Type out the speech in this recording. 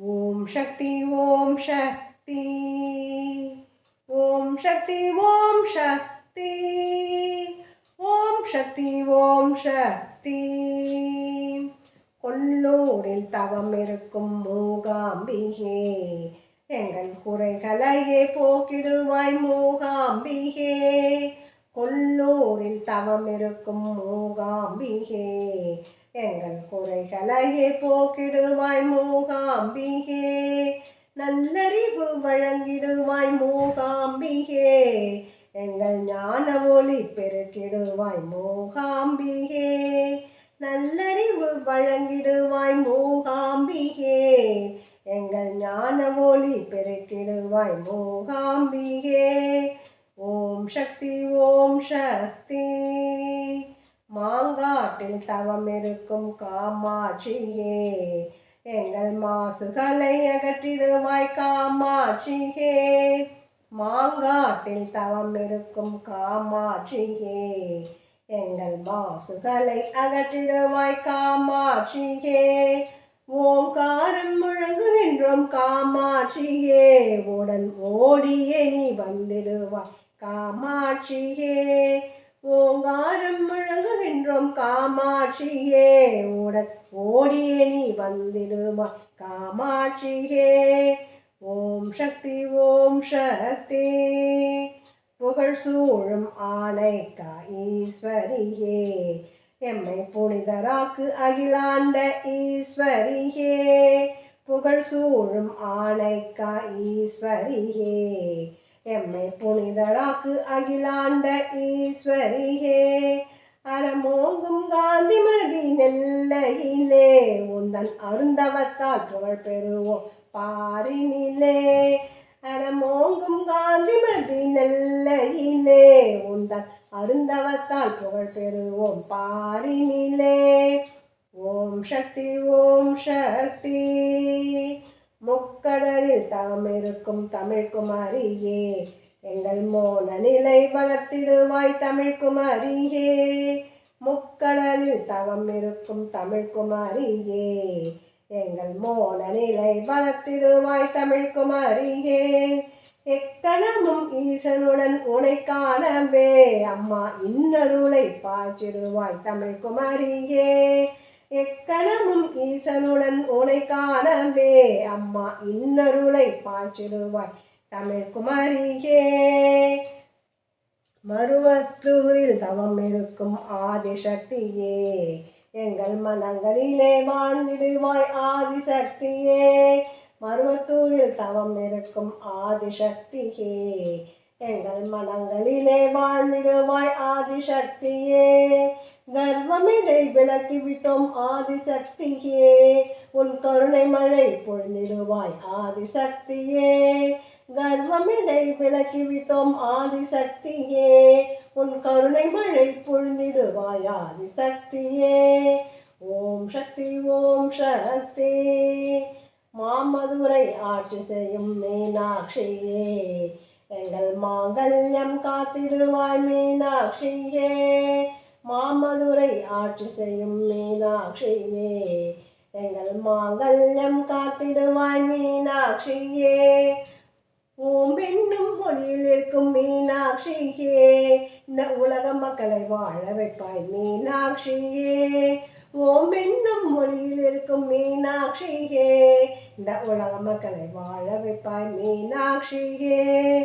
ஓம் சக்தி ஓம் சக்தி. ஓம் சக்தி ஓம் சக்தி. ஓம் சக்தி ஓம் சக்தி. கொல்லூரில் தவம் இருக்கும் மூகாம்பிகே எங்கள் குறைகளையே போக்கிடுவாய் மூகாம்பிகே. கொல்லூரில் தவம் இருக்கும் மூகாம்பிகே எங்கள் குறைகளையே போக்கிடுவாய் மூகாம்பிகே நல்லறிவு வழங்கிடுவாய் மூகாம்பிகே எங்கள் ஞான ஒளி பெருக்கிடுவாய் மூகாம்பிகே நல்லறிவு வழங்கிடுவாய் மூகாம்பிகே எங்கள் ஞான ஒளி பெருக்கிடுவாய் மூகாம்பிகே ஓம் சக்தி ஓம் சக்தி மாங்காட்டில் தவம் இருக்கும் காமாட்சியே. எங்கள் மாசுகளை அகற்றிடுவாய் காமாட்சியே. மாங்காட்டில் தவம் இருக்கும் காமாட்சியே. எங்கள் மாசுகளை அகற்றிடுவாய் காமாட்சியே. ஓங்காரம் முழங்குகின்றோம் காமாட்சியே. உடன் ஓடியே நீ வந்திடுவாய் காமாட்சியே. ஓங்காரம் முழங்குகின்றோம் காமாட்சியே. உடன் ஓடியே நீ வந்திடுமா காமாட்சியே. ஓம் சக்தி ஓம் சக்தி. புகழ் சூழும் ஆணைக்கா ஈஸ்வரியே. எம்மை புனிதராக்கு அகிலாண்ட ஈஸ்வரியே. புகழ் சூழும் ஆணைக்கா ஈஸ்வரியே. எம்மை புனிதராக்கு அகிலாண்ட ஈஸ்வரியே அறமோங்கும் காந்திமதி நெல்லையிலே உந்தன் அருந்தவத்தால் புகழ் பெறுவோம் பாரினிலே அறமோங்கும் காந்திமதி நெல்லையிலே உந்தன் அருந்தவத்தால் புகழ் பெறுவோம் பாரினிலே ஓம் சக்தி ஓம் சக்தி முக்கடலில் தாம் இருக்கும் தமிழ்குமாரியே எங்கள் மோன நிலை வளர்த்திடுவாய் தமிழ்குமாரியே முக்கடலில் தவம் இருக்கும் தமிழ்குமாரியே எங்கள் மோன நிலை வளர்த்திடுவாய் தமிழ்குமாரியே எக்கணமும் ஈசனுடன் உனை காணவே அம்மா இன்னருளை பாய்ச்சிடுவாய் தமிழ்குமாரியே எக்கணமும் ஈசனுடன் உனை காணவே. அம்மா இன்னருளை பாய்ச்சிடுவாய். தமிழ்குமாரியே மருவத்தூரில் தவம் இருக்கும் ஆதிசக்தியே எங்கள் மனங்களிலே வாழ்ந்திடுவாய் ஆதிசக்தியே. மருவத்தூரில் தவம் இருக்கும் ஆதிசக்தியே எங்கள் மனங்களிலே வாழ்ந்திடுவாய் ஆதிசக்தியே. கர்வமிதை விளக்கி விட்டோம் ஆதிசக்தியே. உன் கருணை மழை பொழுந்திடுவாய் ஆதிசக்தியே. கர்வமிதை விளக்கி விட்டோம் ஆதிசக்தியே. உன் கருணை மழை பொழுந்திடுவாய் ஆதிசக்தியே. ஓம் சக்தி ஓம் சக்தி. மாமதுரை ஆட்சி செய்யும் மீனாட்சியே. எங்கள் மாங்கல்யம் காத்திடுவாய் மீனாட்சியே. மாமதுரை ஆட்சி செய்யும் மீனாட்சியே. எங்கள் மாங்கல்யம் காத்திடுவாய் மீனாட்சியே. ஓம் என்னும் மொழியில் இருக்கும் மீனாட்சியே. இந்த உலக மக்களை வாழ வைப்பாய் மீனாட்சியே. ஓம் என்னும் மொழியில் இருக்கும் மீனாட்சியே. இந்த உலக மக்களை வாழ வைப்பாய் மீனாட்சியே.